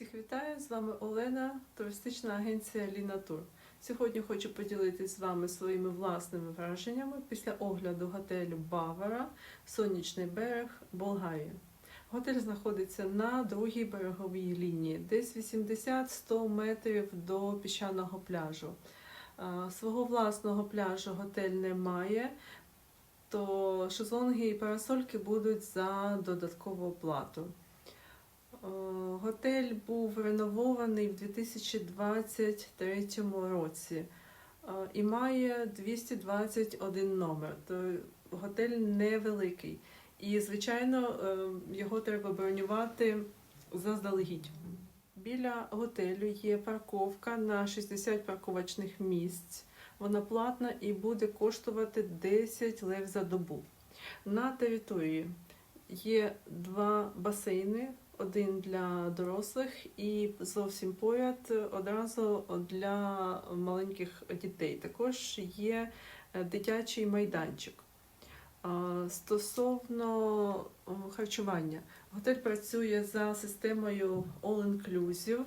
Всіх вітаю! З вами Олена, туристична агенція Ліна Тур. Сьогодні хочу поділитися з вами своїми власними враженнями після огляду готелю Бавара, Сонячний берег, Болгарія. Готель знаходиться на другій береговій лінії, десь 80-100 метрів до піщаного пляжу. Свого власного пляжу готель не має, то шезлонги і парасольки будуть за додаткову оплату. Е, Готель був реновований в 2023 році е, і має 221 номер. То готель невеликий. І, звичайно, е, його треба бронювати заздалегідь. Біля готелю є парковка на 60 парковочних місць. Вона платна і буде коштувати 10 лев за добу. На території є два басейни один для дорослих і зовсім поряд одразу для маленьких дітей. Також є е, дитячий майданчик. Стосовно харчування, готель працює за системою All Inclusive.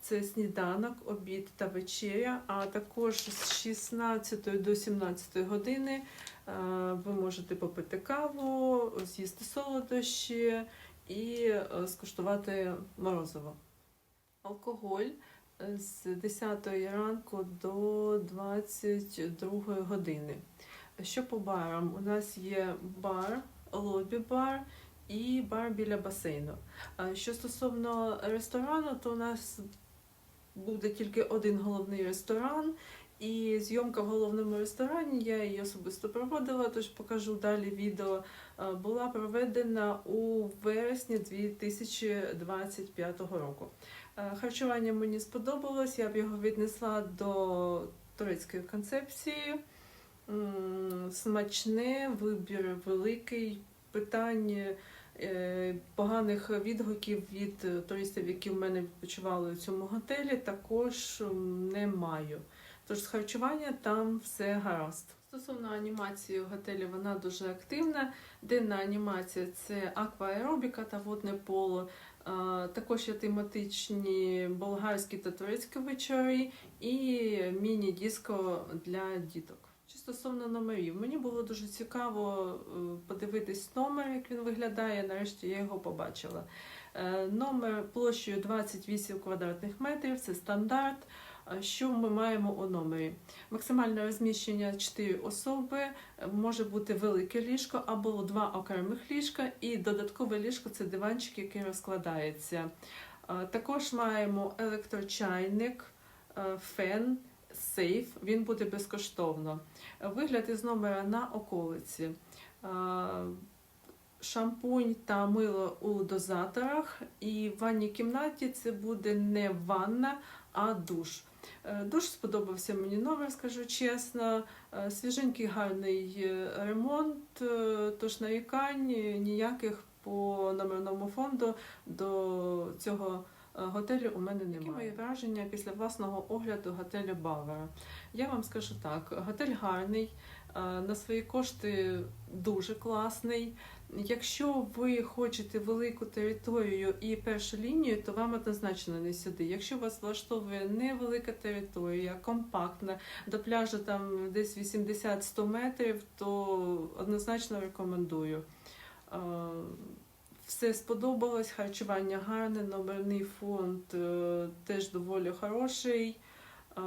Це сніданок, обід та вечеря, а також з 16 до 17 години е, ви можете попити каву, з'їсти солодощі і е, скуштувати морозиво. Алкоголь е, з 10 ранку до 22 години. Що по барам? У нас є бар, лобі-бар і бар біля басейну. Що стосовно ресторану, то у нас буде тільки один головний ресторан. І зйомка в головному ресторані, я її особисто проводила, тож покажу далі відео. е, Була проведена у вересні 2025 року. Е, Харчування мені сподобалось, я б його віднесла до турецької концепції. Смачне, вибір великий, питань е, поганих відгуків від туристів, які в мене відпочивали у цьому готелі, також не маю. Тож з харчування там все гаразд. Стосовно анімації в готелі, вона дуже активна. Денна анімація це акваеробіка та водне поло. Також є тематичні болгарські та турецькі вечори і міні-диско для діток. Чи стосовно номерів, мені було дуже цікаво е, подивитись номер, як він виглядає. Нарешті я його побачила. Е, Номер площею 28 квадратних метрів це стандарт. Що ми маємо у номері? Максимальне розміщення 4 особи, може бути велике ліжко або два окремих ліжка, і додаткове ліжко це диванчик, який розкладається. Також маємо електрочайник, фен, сейф, він буде безкоштовно. Вигляд із номера на околиці. Шампунь та мило у дозаторах, і в ванній кімнаті це буде не ванна, а душ. Е, Душ сподобався мені номер, скажу чесно. Е, Свіженький гарний ремонт, е, тож нарікань ніяких по номерному фонду до цього готелю у мене немає. Які мої враження після власного огляду готелю Бавара? Я вам скажу так: готель гарний, на свої кошти дуже класний. Якщо ви хочете велику територію і першу лінію, то вам однозначно не сюди. Якщо вас влаштовує невелика територія, компактна, до пляжу там десь 80-100 метрів, то однозначно рекомендую. Е, Все сподобалось, харчування гарне, номерний фонд е, теж доволі хороший. Е,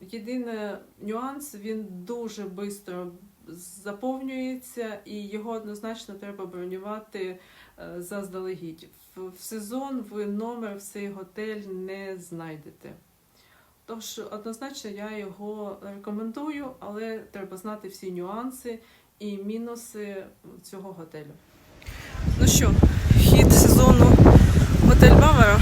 Єдиний нюанс, він дуже швидко заповнюється, і його однозначно треба бронювати е, заздалегідь. В, сезон ви номер в цей готель не знайдете. Тож однозначно я його рекомендую, але треба знати всі нюанси і мінуси цього готелю. Ну що, хід сезону готель Бавара.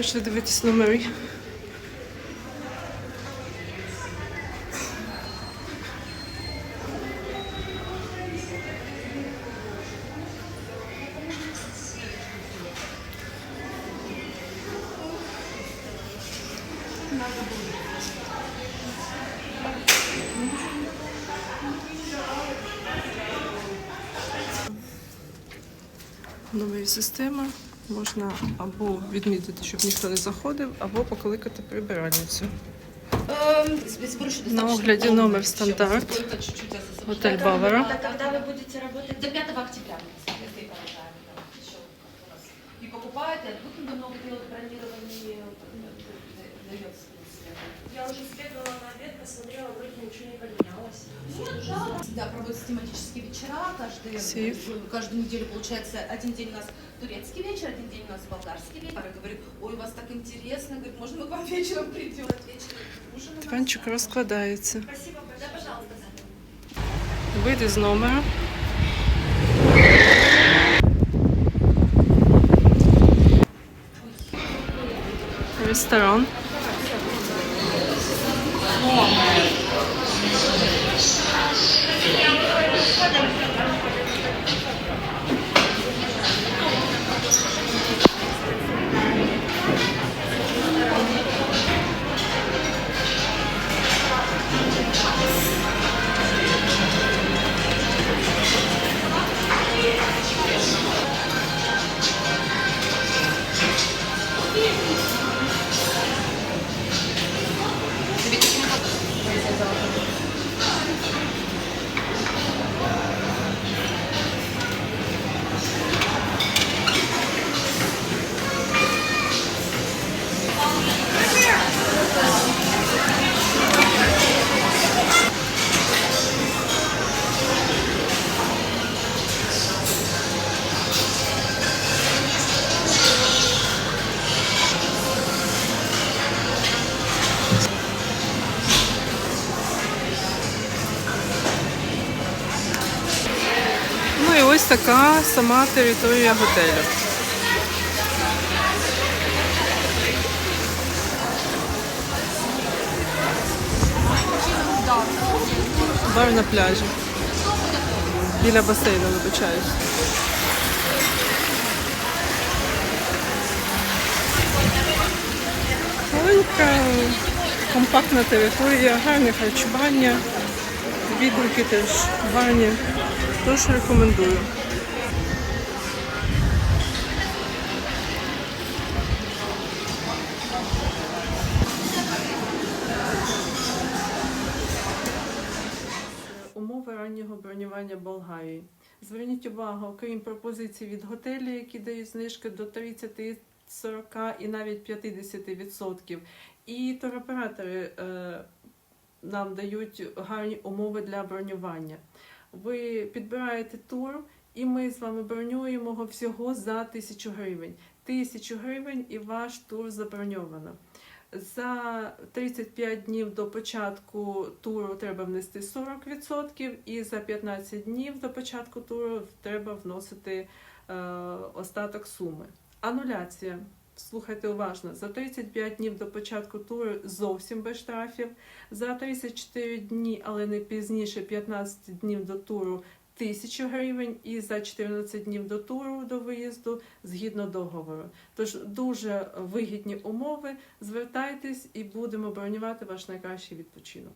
Пішли дивитись номери. Номер система. можна або відмітити, щоб ніхто не заходив, або покликати прибиральницю. Эм, с- сброшу На достаточно огляде полный номер ещё, стандарт. только чуть-чуть освобождать. Готель Когда- Бавара. да, Когда вы будете работать? До 5 октября. мы если продолжаем, да, ещё у нас. И покупают, и откуда много делают бронирование, ну, дается, в принципе. Я уже сбегала на обед, посмотрела, вроде ничего не поменялось. Да, проводятся тематические вечера, каждый, каждую неделю получается один день у нас турецкий вечер, один день у нас болгарский вечер. И говорит, ой, у вас так интересно, говорит, можно мы к вам вечером придем? Диванчик розкладається. Спасибо. Да, пожалуйста. Вийди з номера. Ресторан. Ну така сама територія готелю. Бар на пляжі. Біля басейну, вибачаюсь. Маленька, компактна територія, гарне харчування, відгуки теж гарні. Тож рекомендую. Бронювання Болгарії. Зверніть увагу, окрім пропозицій від готелів, які дають знижки до 30, 40 і навіть 50%. І туроператори е, нам дають гарні умови для бронювання. Ви підбираєте тур, і ми з вами бронюємо його всього за тисячу гривень. Тисячу гривень і ваш тур заброньовано. За 35 днів до початку туру треба внести 40%, і за 15 днів до початку туру треба вносити е, остаток суми. Ануляція. Слухайте уважно, за 35 днів до початку туру зовсім без штрафів. За 34 дні, але не пізніше 15 днів до туру 1000 гривень і за 14 днів до туру до виїзду згідно договору. Тож дуже вигідні умови. Звертайтесь і будемо бронювати ваш найкращий відпочинок.